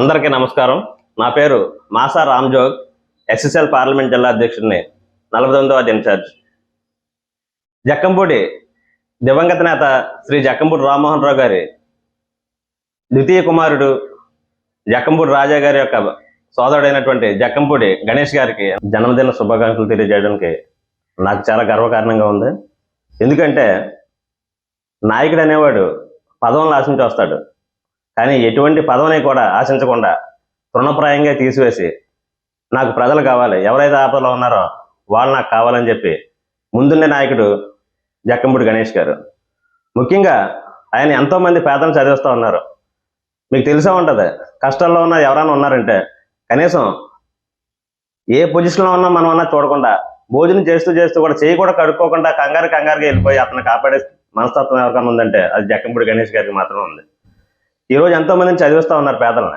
అందరికీ నమస్కారం. నా పేరు మాసా రామ్జోగ్ ఎస్ఎస్ఎల్ పార్లమెంట్ జిల్లా అధ్యక్షుడిని నలభై తొమ్మిదవ ఇన్ఛార్జ్ జక్కంపూడి దివంగత నేత శ్రీ జక్కంపూడి రామ్మోహన్ రావు గారి ద్వితీయ కుమారుడు జక్కంపూడి రాజా గారి యొక్క సోదరుడైనటువంటి జక్కంపూడి గణేష్ గారికి జన్మదిన శుభాకాంక్షలు తెలియజేయడానికి నాకు చాలా గర్వకారణంగా ఉంది. ఎందుకంటే నాయకుడు అనేవాడు పదవులను ఆశించి వస్తాడు. కానీ ఎటువంటి పదవిని కూడా ఆశించకుండా తృణప్రాయంగా తీసివేసి నాకు ప్రజలు కావాలి ఎవరైతే ఆపదలో ఉన్నారో వాళ్ళు నాకు కావాలని చెప్పి ముందుండే నాయకుడు జక్కంపూడి గణేష్ గారు. ముఖ్యంగా ఆయన ఎంతో మంది పేదలను చదివిస్తూ ఉన్నారు. మీకు తెలిసే ఉంటుంది కష్టాల్లో ఉన్న ఎవరైనా ఉన్నారంటే కనీసం ఏ పొజిషన్లో ఉన్నా మనం అన్నా చూడకుండా భోజనం చేస్తూ చేస్తూ కూడా చేయి కూడా కడుక్కోకుండా కంగారు కంగారుగా వెళ్ళిపోయి అతను కాపాడే మనస్తత్వం ఎవరికైనా ఉందంటే అది జక్కంపూడి గణేష్ గారికి మాత్రమే ఉంది. ఈ రోజు ఎంతో మందిని చదివిస్తూ ఉన్నారు పేదలను.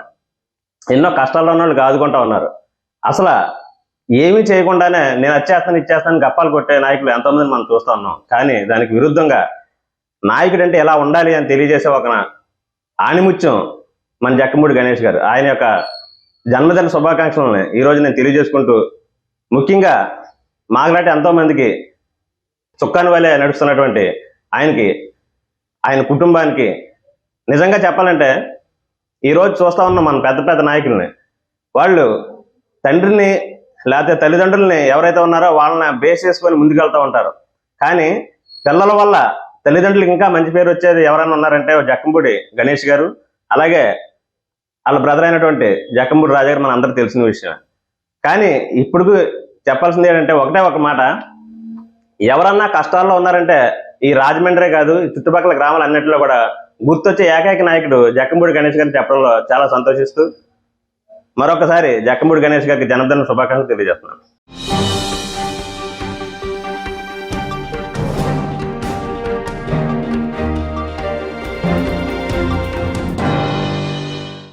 ఎన్నో కష్టాల్లో ఉన్న వాళ్ళు ఉన్నారు. అసలు ఏమీ చేయకుండానే నేను వచ్చేస్తాను ఇచ్చేస్తాను గప్పాలు కొట్టే నాయకులు ఎంతో మనం చూస్తూ ఉన్నాం. కానీ దానికి విరుద్ధంగా నాయకుడు అంటే ఎలా ఉండాలి అని తెలియజేసే ఒక ఆణిముత్యం మన జక్కమూడి గణేష్ గారు. ఆయన యొక్క జన్మదిన శుభాకాంక్షలను ఈ రోజు నేను తెలియజేసుకుంటూ ముఖ్యంగా మాగలాంటి ఎంతో మందికి చుక్కాని వలె నడుస్తున్నటువంటి ఆయనకి ఆయన కుటుంబానికి నిజంగా చెప్పాలంటే ఈరోజు చూస్తా ఉన్న మన పెద్ద పెద్ద నాయకుల్ని వాళ్ళు తండ్రిని లేకపోతే తల్లిదండ్రుల్ని ఎవరైతే ఉన్నారో వాళ్ళని బేస్ చేసుకొని ముందుకెళ్తూ ఉంటారు. కానీ పిల్లల వల్ల తల్లిదండ్రులకు ఇంకా మంచి పేరు వచ్చేది ఎవరైనా ఉన్నారంటే ఓ జక్కంపూడి గణేష్ గారు అలాగే వాళ్ళ బ్రదర్ అయినటువంటి జక్కంపూడి రాజా గారు మన అందరూ తెలిసిన విషయం. కానీ ఇప్పుడు చెప్పాల్సింది ఏంటంటే ఒకటే ఒక మాట. ఎవరన్నా కష్టాల్లో ఉన్నారంటే ఈ రాజమండ్రే కాదు ఈ చుట్టుపక్కల గ్రామాలు అన్నింటిలో కూడా గుర్తొచ్చే ఏకైక నాయకుడు జక్కంపూడి గణేష్ గారిని చెప్పడంలో చాలా సంతోషిస్తూ మరొకసారి జక్కంపూడి గణేష్ గారికి జన్మదిన శుభాకాంక్షలు తెలియజేస్తున్నాను.